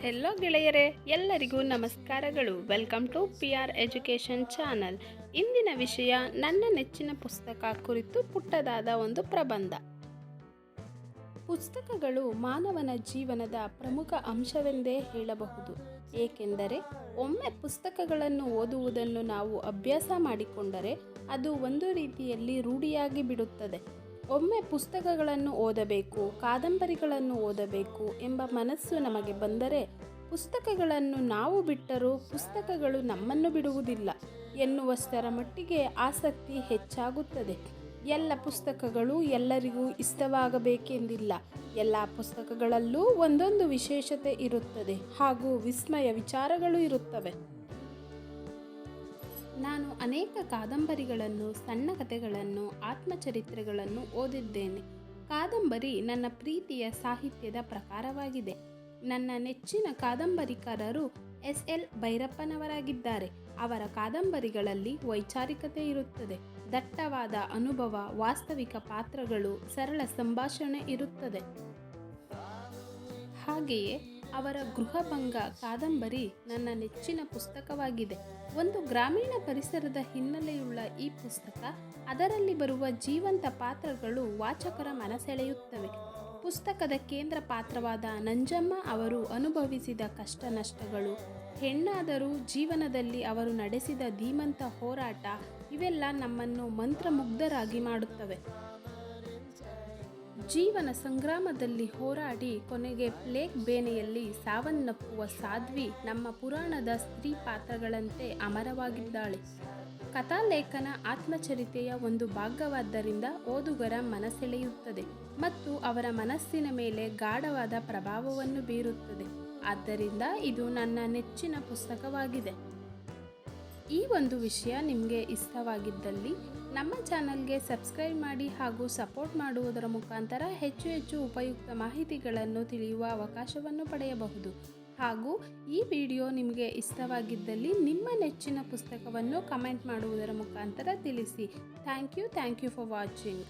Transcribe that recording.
Hello ಗೆಳೆಯರೇ. ಎಲ್ಲರಿಗೂ ನಮಸ್ಕಾರಗಳು. Welcome to P R education channel ಇಂದಿನ ವಿಷಯ, ನನ್ನ ನೆಚ್ಚಿನ ಪುಸ್ತಕ ಕುರಿತು ಪುಟ್ಟದಾದ ಒಂದು ಪ್ರಬಂಧ. ಪುಸ್ತಕಗಳು ಮಾನವನ ಜೀವನದ ಪ್ರಮುಖ ಅಂಶವೆಂದೇ ಹೇಳಬಹುದು. ಏಕೆಂದರೆ, ಒಮ್ಮೆ ಪುಸ್ತಕಗಳನ್ನು ಓದುವುದನ್ನು ನಾವು ಅಭ್ಯಾಸ ಮಾಡಿಕೊಂಡರೆ ಅದು ಒಂದು ರೀತಿಯಲ್ಲಿ ರೂಢಿಯಾಗಿ ಬಿಡುತ್ತದೆ. ಒಮ್ಮೆ ಪುಸ್ತಕಗಳನ್ನು ಓದಬೇಕು, ಕಾದಂಬರಿಗಳನ್ನು ಓದಬೇಕು ಎಂಬ ಮನಸ್ಸು ನಮಗೆ ಬಂದರೆ ಪುಸ್ತಕಗಳನ್ನು ನಾವು ಬಿಟ್ಟರೂ ಪುಸ್ತಕಗಳು ನಮ್ಮನ್ನು ಬಿಡುವುದಿಲ್ಲ ಎನ್ನುವಷ್ಟರ ಮಟ್ಟಿಗೆ ಆಸಕ್ತಿ ಹೆಚ್ಚಾಗುತ್ತದೆ. ಎಲ್ಲ ಪುಸ್ತಕಗಳು ಎಲ್ಲರಿಗೂ ಇಷ್ಟವಾಗಬೇಕೆಂದಿಲ್ಲ. ಎಲ್ಲ ಪುಸ್ತಕಗಳಲ್ಲೂ ಒಂದೊಂದು ವಿಶೇಷತೆ ಇರುತ್ತದೆ ಹಾಗೂ ವಿಸ್ಮಯ ವಿಚಾರಗಳು ಇರುತ್ತವೆ. ನಾನು ಅನೇಕ ಕಾದಂಬರಿಗಳನ್ನು, ಸಣ್ಣ ಕಥೆಗಳನ್ನು, ಆತ್ಮಚರಿತ್ರೆಗಳನ್ನು ಓದಿದ್ದೇನೆ. ಕಾದಂಬರಿ ನನ್ನ ಪ್ರೀತಿಯ ಸಾಹಿತ್ಯದ ಪ್ರಕಾರವಾಗಿದೆ. ನನ್ನ ನೆಚ್ಚಿನ ಕಾದಂಬರಿಕಾರರು ಎಸ್. ಎಲ್. ಭೈರಪ್ಪನವರಾಗಿದ್ದಾರೆ. ಅವರ ಕಾದಂಬರಿಗಳಲ್ಲಿ ವೈಚಾರಿಕತೆ ಇರುತ್ತದೆ. ದಟ್ಟವಾದ ಅನುಭವ, ವಾಸ್ತವಿಕ ಪಾತ್ರಗಳು, ಸರಳ ಸಂಭಾಷಣೆ ಇರುತ್ತದೆ. ಹಾಗೆಯೇ ಅವರ ಗೃಹಭಂಗ ಕಾದಂಬರಿ ನನ್ನ ನೆಚ್ಚಿನ ಪುಸ್ತಕವಾಗಿದೆ. ಒಂದು ಗ್ರಾಮೀಣ ಪರಿಸರದ ಹಿನ್ನೆಲೆಯುಳ್ಳ ಈ ಪುಸ್ತಕ, ಅದರಲ್ಲಿ ಬರುವ ಜೀವಂತ ಪಾತ್ರಗಳು ವಾಚಕರ ಮನಸೆಳೆಯುತ್ತವೆ. ಪುಸ್ತಕದ ಕೇಂದ್ರ ಪಾತ್ರವಾದ ನಂಜಮ್ಮ ಅವರು ಅನುಭವಿಸಿದ ಕಷ್ಟ ನಷ್ಟಗಳು ಹೆಣ್ಣಾದರೂ ಜೀವನದಲ್ಲಿ ಅವರು ನಡೆಸಿದ ಧೀಮಂತ ಹೋರಾಟ, ಇವೆಲ್ಲ ನಮ್ಮನ್ನು ಮಂತ್ರಮುಗ್ಧರಾಗಿ ಮಾಡುತ್ತವೆ. ಜೀವನ ಸಂಗ್ರಾಮದಲ್ಲಿ ಹೋರಾಡಿ ಕೊನೆಗೆ ಪ್ಲೇಗ್ ಬೇನೆಯಲ್ಲಿ ಸಾವನ್ನಪ್ಪುವ ಸಾಧ್ವಿ ನಮ್ಮ ಪುರಾಣದ ಸ್ತ್ರೀ ಪಾತ್ರಗಳಂತೆ ಅಮರವಾಗಿದ್ದಾಳೆ. ಕಥಾಲೇಖನ ಆತ್ಮಚರಿತೆಯ ಒಂದು ಭಾಗವಾದ್ದರಿಂದ ಓದುಗರ ಮನಸೆಳೆಯುತ್ತದೆ ಮತ್ತು ಅವರ ಮನಸ್ಸಿನ ಮೇಲೆ ಗಾಢವಾದ ಪ್ರಭಾವವನ್ನು ಬೀರುತ್ತದೆ. ಆದ್ದರಿಂದ ಇದು ನನ್ನ ನೆಚ್ಚಿನ ಪುಸ್ತಕವಾಗಿದೆ. ಈ ಒಂದು ವಿಷಯ ನಿಮಗೆ ಇಷ್ಟವಾಗಿದ್ದಲ್ಲಿ ನಮ್ಮ ಚಾನಲ್ಗೆ ಸಬ್ಸ್ಕ್ರೈಬ್ ಮಾಡಿ ಹಾಗೂ ಸಪೋರ್ಟ್ ಮಾಡುವುದರ ಮುಖಾಂತರ ಹೆಚ್ಚು ಹೆಚ್ಚು ಉಪಯುಕ್ತ ಮಾಹಿತಿಗಳನ್ನು ತಿಳಿಯುವ ಅವಕಾಶವನ್ನು ಪಡೆಯಬಹುದು. ಹಾಗೂ ಈ ವಿಡಿಯೋ ನಿಮಗೆ ಇಷ್ಟವಾಗಿದ್ದಲ್ಲಿ ನಿಮ್ಮ ನೆಚ್ಚಿನ ಪುಸ್ತಕವನ್ನು ಕಮೆಂಟ್ ಮಾಡುವುದರ ಮುಖಾಂತರ ತಿಳಿಸಿ. Thank you thank you for watching.